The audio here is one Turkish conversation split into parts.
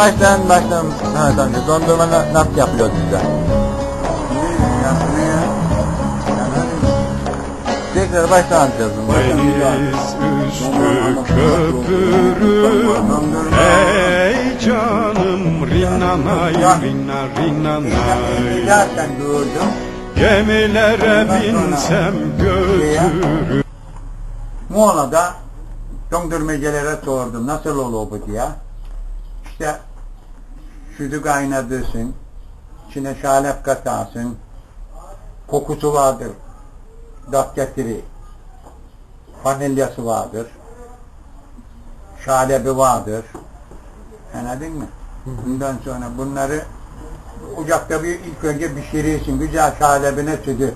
Baştan baştan. Mehmet amca dondurma na- nasıl yapılıyor bize? Tekrar baştan anlatacağız. Deniz üstü köpürüm Ey canım rinanay rina rinanay. Zaten gördüm. Gemilere binsem götürür. Muğla'da dondurmacılara sordum. Nasıl olur bu diye. İşte sütü kaynatırsın, içine şalep katarsın, kokusu vardır, dat getirir, vanilyası vardır, şalebi vardır. Anladın mı? Bundan sonra bunları ocakta bir ilk önce pişirirsin, güzel şalebine sütü.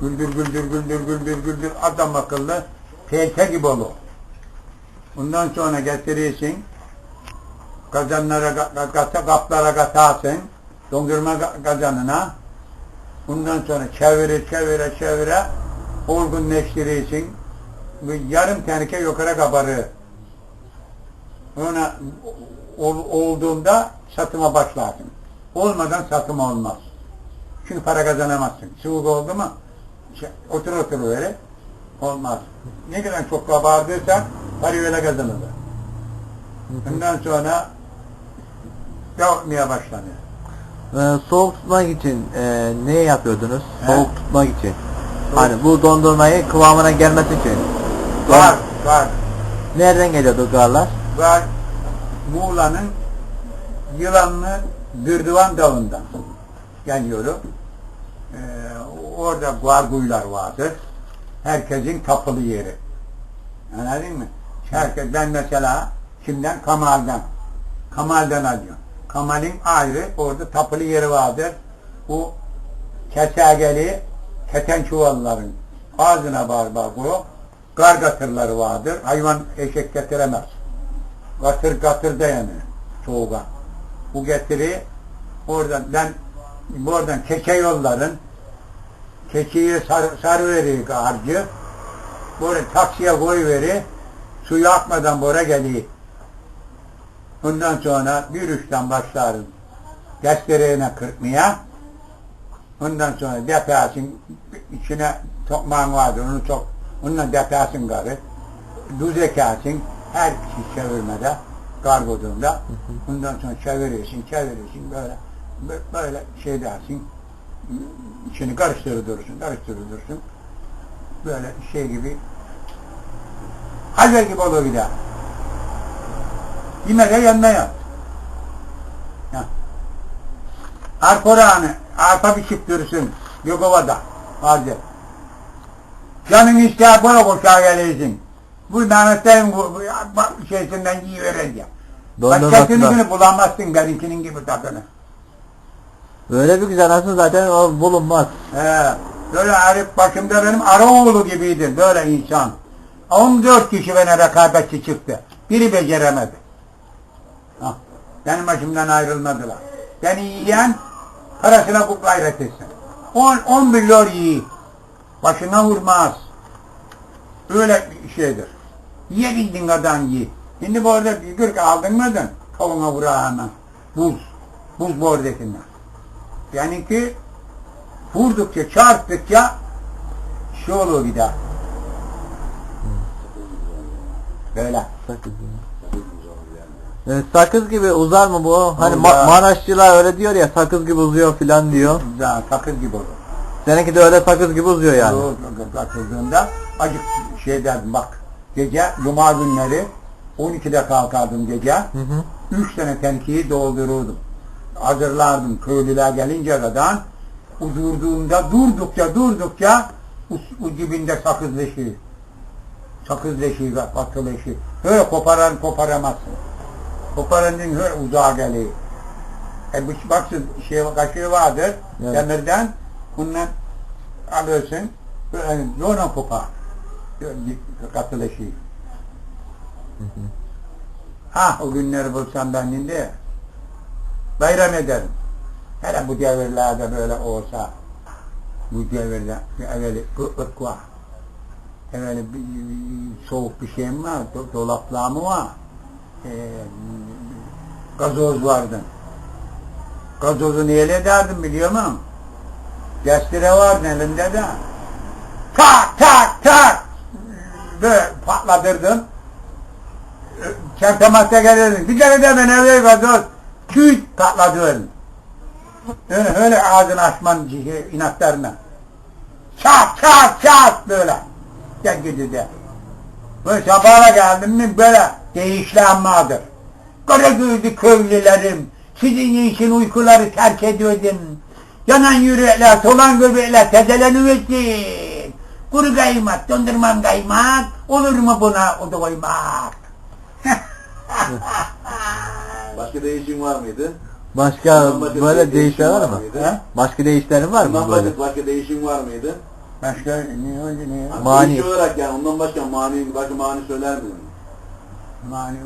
Güldür güldür güldür güldür güldür adam akıllı pelte gibi olur. Ondan sonra getirirsin kazanlara ga- ga- kaplara katarsın dondurma kazanına ondan sonra çevire çevire çevire olgunleştirirsin bir yarım teneke yukarı kabarır ona ol- olduğunda satıma başlarsın. Olmadan satım olmaz. Çünkü para kazanamazsın. Soğuk oldu mu? Şey, otur otur öyle olmaz. Ne kadar çok kabardıysan para öyle kazanılır Ondan sonra yapmaya başlanıyor. Ee, soğuk tutmak için e, ne yapıyordunuz? He? Soğuk tutmak için. Hani bu dondurmayı kıvamına gelmesi için. Var, var, Nereden geliyordu garlar? var. Muğla'nın yılanlı Gırdıvan Dağı'ndan geliyorum. Ee, orada garguylar vardır. Herkesin tapılı yeri. Anladın mı? Herkes, ben mesela kimden? Kamal'dan. Kamal'dan alıyorum. Kamal'in ayrı orada tapılı yeri vardır. Bu kesegeli keten çuvalların ağzına var bak bu. Gar gatırları vardır. Hayvan eşek getiremez. Gatır gatır dayanır soğuğa. Bu getiri oradan ben buradan keçe yolların keçiyi sar, sarı veriyor harcı. Böyle taksiye koy veri suyu akmadan buraya geliyor. Ondan sonra bir üçten başlarız. Destereğine kırpmaya. Ondan sonra deparsın içine tokmağın vardır onu çok onunla deparsın garı. Duz ekersin her kişi çevirmede kargodunda. Ondan sonra çeviriyorsun çeviriyorsun böyle bö- böyle şey dersin içini karıştırır durursun karıştırır durursun böyle şey gibi Hacer gibi olur bir daha. Yanına yat. Ya. Arpa biçip durursun. Gökova'da. Hadi. Canın ister bana koşağa gelirsin. Bu Mehmetlerin şeysinden yiyivereceğim. Dondurmasında. Başkasını bulamazsın benimkinin gibi tadını. Böyle bir güzel aslında zaten o bulunmaz. He, böyle Arif başımda benim Araoğlu gibiydi böyle insan. 14 kişi bana rekabetçi çıktı. Biri beceremedi. Hah, benim başımdan ayrılmadılar. Beni yiyen parasına bu gayret etsin. 10, 10 milyon yiyi. Başına vurmaz. Öyle bir şeydir. Yiyebildiğin kadar yiy. Şimdi bu arada bir gırk aldın mıydın? Kavuna vurağına. Buz. Buz bordekinden. Yani ki vurdukça, çarptıkça şey olur bir daha. Böyle. Sakız Evet, sakız gibi uzar mı bu? Hani Uzar. Ma- Maraşçılar öyle diyor ya sakız gibi uzuyor filan diyor. Daha sakız gibi olur. Seninki de öyle sakız gibi uzuyor yani. Katıldığında acık şey derdim bak. Gece cuma günleri 12'de kalkardım gece. Hı hı. Üç tane tenkiyi doldururdum. Hazırlardım köylüler gelince kadar. Uzurduğumda durdukça durdukça u- u dibinde sakız leşi. Sakız leşi, patı leşi. Böyle koparan koparamazsın. Koparanın öyle uzağa geliyor. E bu baksın şey kaşığı vardır Evet. demirden. Bundan alıyorsun. Böyle zorla kopar. Katı leşi. Ha o günleri bulsam ben şimdi bayram ederim. Hele bu devirlerde böyle olsa bu devirde evveli ıklık var. Evveli soğuk bir şey mi var? Do, dolaplar mı var? Ee, gazoz vardı. Gazozu neyle ederdim biliyor musun? Destere vardı elinde de. Tak tak tak böyle patlatırdım. Çentemazda gelirdim. Bir kere de ben eve gazoz küt patlatırdım. Öyle, öyle ağzını açman inatlarına. Çat çat çat böyle. Gel gidi Böyle sabahına geldim mi böyle değişlenmadır. Kara gözlü köylülerim, sizin için uykuları terk ediyordum. Yanan yürekler, solan göbekler tezeleniversin. Kuru kaymak, dondurmam kaymak, olur mu buna o doymak? Başka değişim var mıydı? Başka Bundan başka böyle bir değişler değişim var mı? mıydı? Başka değişlerin var mı Bundan böyle? başka, başka değişim var mıydı? Başka ne oldu? Hani Mani. değişik olarak yani ondan başka mani, başka mani söyler miydin? Mani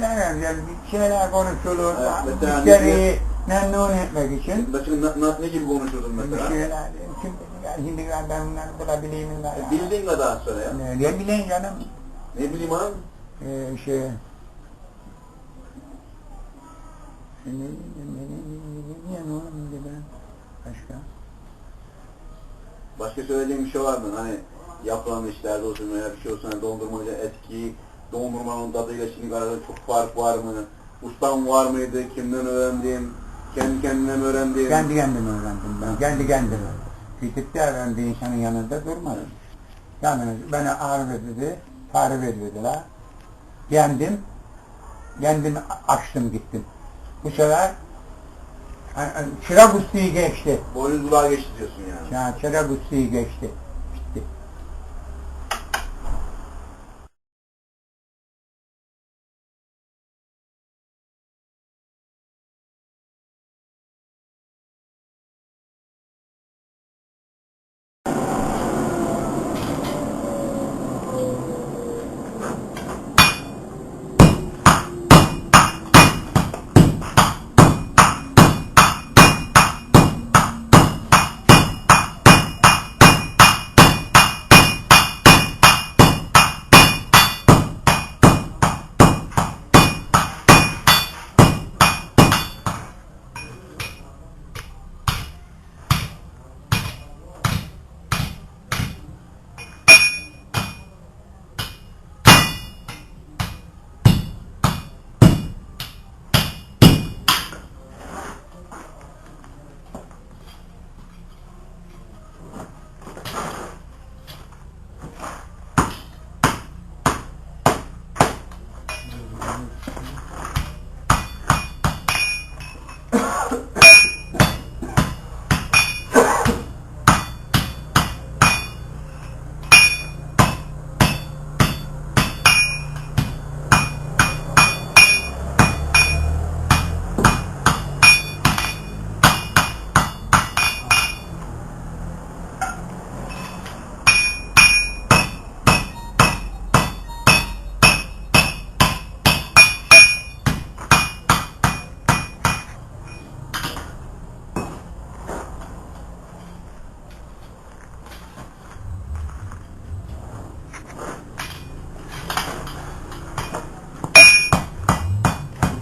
yani yani bir şeyler konuşulur. Evet, mesela Müşteriyi memnun etmek için. Na, na, ne gibi konuşurdun Bir mesela? şeyler, şimdi, şimdi ben bunları bulabileyim bunları. E, Bildiğin kadar söyle ya. Ne, ne bileyim canım. Ne bileyim abi? Ee, şey... Ne, ne, ne, ne, ne, ne, ne oğlum dedi ben? Başka? Başka söylediğin bir şey var mı? Hani yapılan işlerde olsun veya bir şey olsun hani dondurmayla etki, dondurmanın tadıyla şimdi arada çok fark var mı? Ustan var mıydı? Kimden öğrendin? Kendi kendine mi öğrendin? Kendi kendime öğrendim ben. Kendi kendime. Gidip de öğrendi insanın yanında durmadım. Yani bana ağrı dedi, tarif ediyordular. Kendim, kendim açtım gittim. Bu sefer çırak ustayı geçti. Boynuzluğa geçti diyorsun yani. Ya çırak ustayı geçti.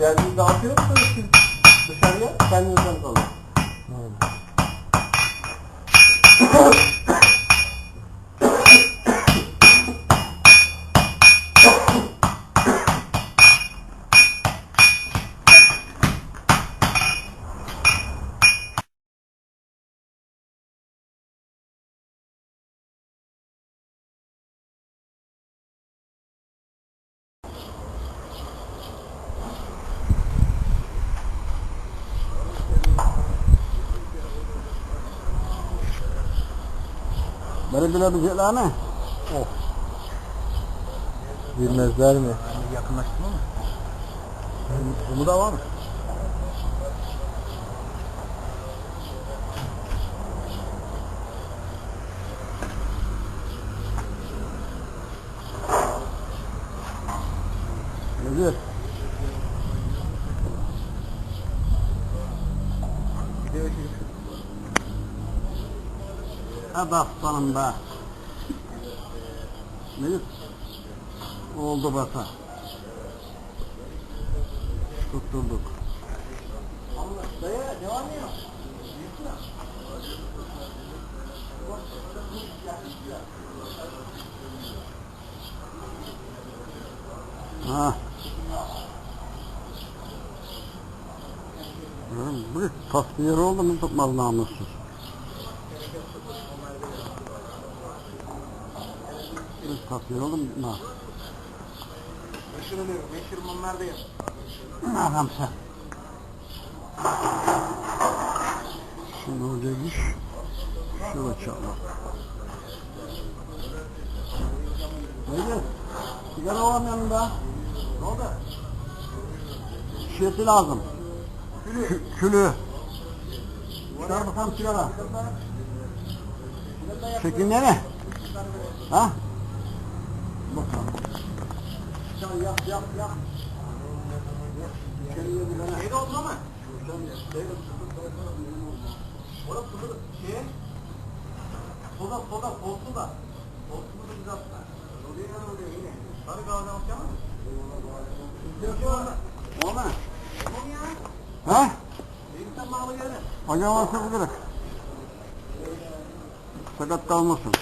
Geldiğinde dağıtıyor musunuz siz dışarıya? Kendinizden kalın. Verildiler lan ne? Oh. Bilmezler mi? Yakınlaştın mı? Bunu da var mı? Nedir? Hadi aslanım be. Nedir? Oldu bata. Tutturduk. Ha. Bir tasvir oldu mu tutmaz namussuz. Oldu mu tutmaz. Meşhur oluyor. Meşhur bunlar değil. Adam sen. Şimdi olacak iş. Şurada çalma. Neydi? Sigara mı yanında? Ne oldu? Şişesi lazım. Külü. Külü. Çıkar bakalım sigara. Şeklinde mi? Ha? Bakalım. Çal yap yap yap. Şeyde oldu ama. Orada soda şey. Soda soda koltuğu da. Koltuğu da güzel. Oraya yana oraya yine. Sarı kahve alacak mı? Olma. Ha? Varsa bırak. Sakat kalmasın.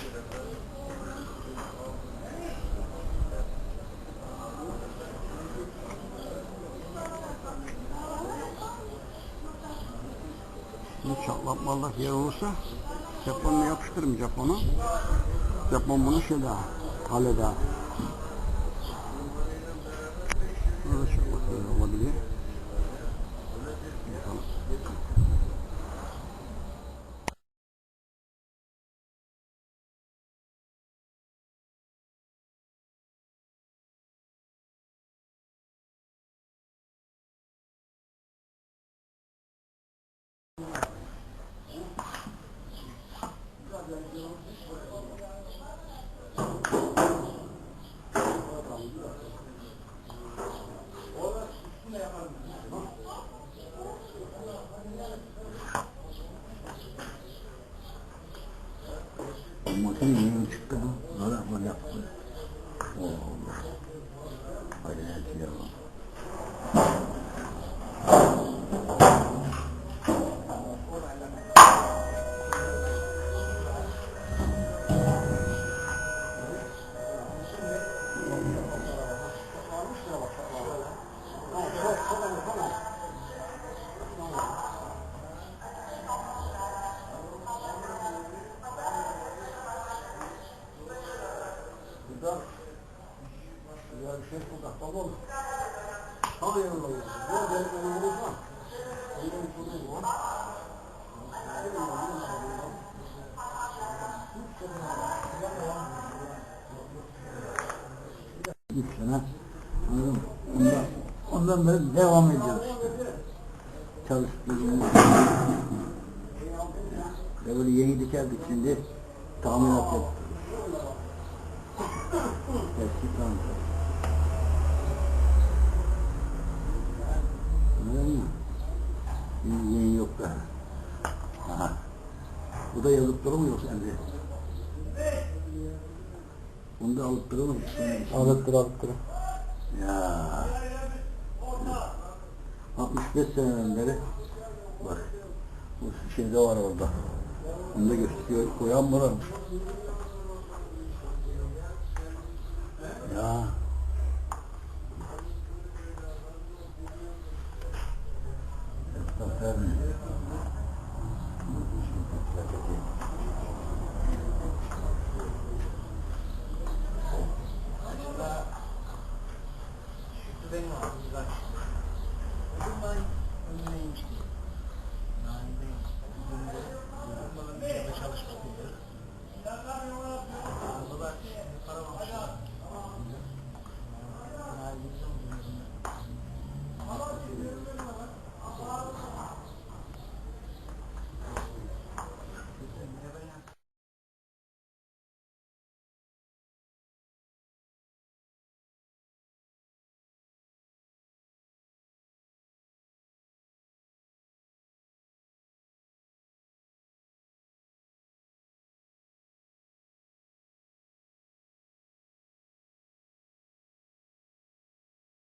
Vallahi yer olursa Japonla yapıştırırım Japon'u. Japon bunu şöyle halleder. Beri devam ediyoruz işte. Çalıştığımız. Ya böyle yeni dikerdik şimdi tamirat yaptık. Eski mı? Şimdi yeni yok da. Aha. Bu da yazıp yoksa Emre? Bunu da alıp mu? Alıp dur, alıp dur. Ya. 65 seneden beri bak bu şeyde var orada. Onu da gösteriyor. Koyan buramış. Ya. Aferin. Thank.